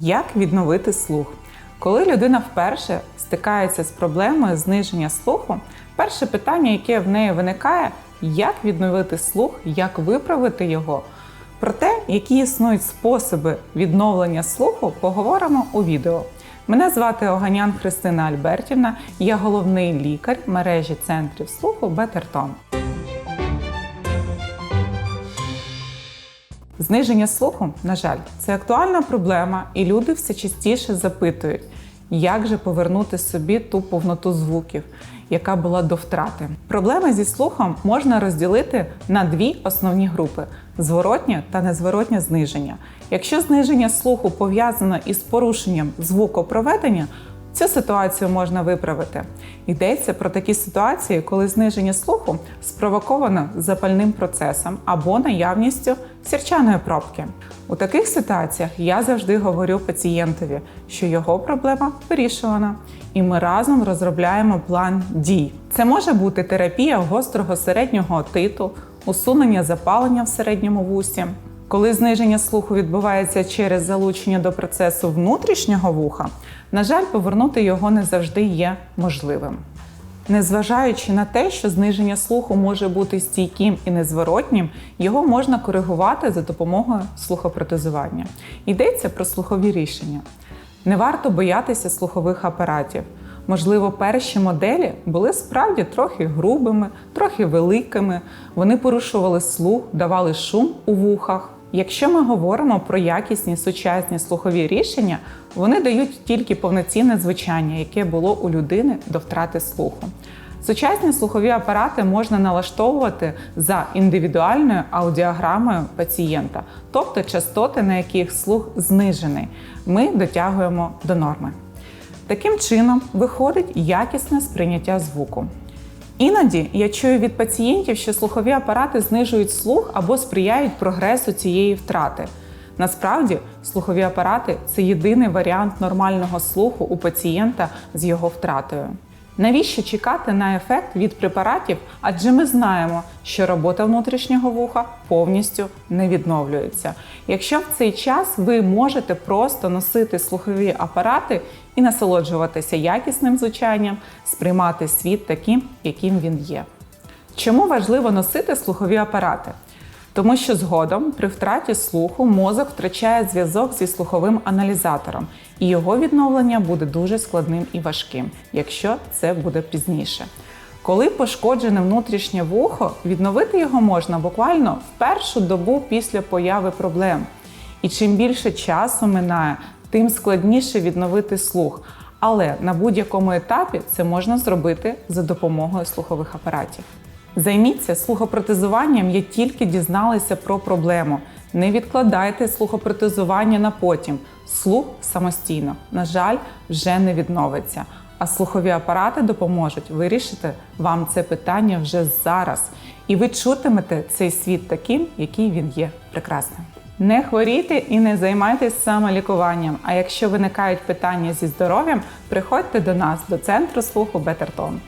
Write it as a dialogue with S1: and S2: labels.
S1: Як відновити слух? Коли людина вперше стикається з проблемою зниження слуху, перше питання, яке в неї виникає, як відновити слух, як виправити його. Про те, які існують способи відновлення слуху, поговоримо у відео. Мене звати Оганян Христина Альбертівна, я головний лікар мережі центрів слуху Бетертон. Зниження слуху, на жаль, це актуальна проблема, і люди все частіше запитують, як же повернути собі ту повноту звуків, яка була до втрати. Проблеми зі слухом можна розділити на дві основні групи: зворотнє та незворотнє зниження. Якщо зниження слуху пов'язано із порушенням звукопроведення, Цю ситуацію можна виправити. Йдеться про такі ситуації, коли зниження слуху спровоковано запальним процесом або наявністю сірчаної пробки. У таких ситуаціях я завжди говорю пацієнтові, що його проблема вирішувана, і ми разом розробляємо план дій. Це може бути терапія гострого середнього отиту, усунення запалення в середньому вусі. Коли зниження слуху відбувається через залучення до процесу внутрішнього вуха, на жаль, повернути його не завжди є можливим. Незважаючи на те, що зниження слуху може бути стійким і незворотнім, його можна коригувати за допомогою слухопротезування. Йдеться про слухові рішення. Не варто боятися слухових апаратів. Можливо, перші моделі були справді трохи грубими, трохи великими. Вони порушували слух, давали шум у вухах. Якщо ми говоримо про якісні сучасні слухові рішення, вони дають тільки повноцінне звучання, яке було у людини до втрати слуху. Сучасні слухові апарати можна налаштовувати за індивідуальною аудіограмою пацієнта, тобто частоти, на яких слух знижений, ми дотягуємо до норми. Таким чином виходить якісне сприйняття звуку. Іноді я чую від пацієнтів, що слухові апарати знижують слух або сприяють прогресу цієї втрати. Насправді, слухові апарати це єдиний варіант нормального слуху у пацієнта з його втратою. Навіщо чекати на ефект від препаратів? Адже ми знаємо, що робота внутрішнього вуха повністю не відновлюється. Якщо в цей час ви можете просто носити слухові апарати і насолоджуватися якісним звучанням, сприймати світ таким, яким він є. Чому важливо носити слухові апарати? Тому що згодом при втраті слуху мозок втрачає зв'язок зі слуховим аналізатором, і його відновлення буде дуже складним і важким, якщо це буде пізніше. Коли пошкоджене внутрішнє вухо, відновити його можна буквально в першу добу після появи проблем. І чим більше часу минає, тим складніше відновити слух. Але на будь-якому етапі це можна зробити за допомогою слухових апаратів. Займіться слухопротезуванням, як тільки дізналися про проблему. Не відкладайте слухопротезування на потім. Слух самостійно, на жаль, вже не відновиться. А слухові апарати допоможуть вирішити вам це питання вже зараз. І ви чутимете цей світ таким, який він є прекрасним. Не хворійте і не займайтесь самолікуванням. А якщо виникають питання зі здоров'ям, приходьте до нас до центру слуху Бетертон.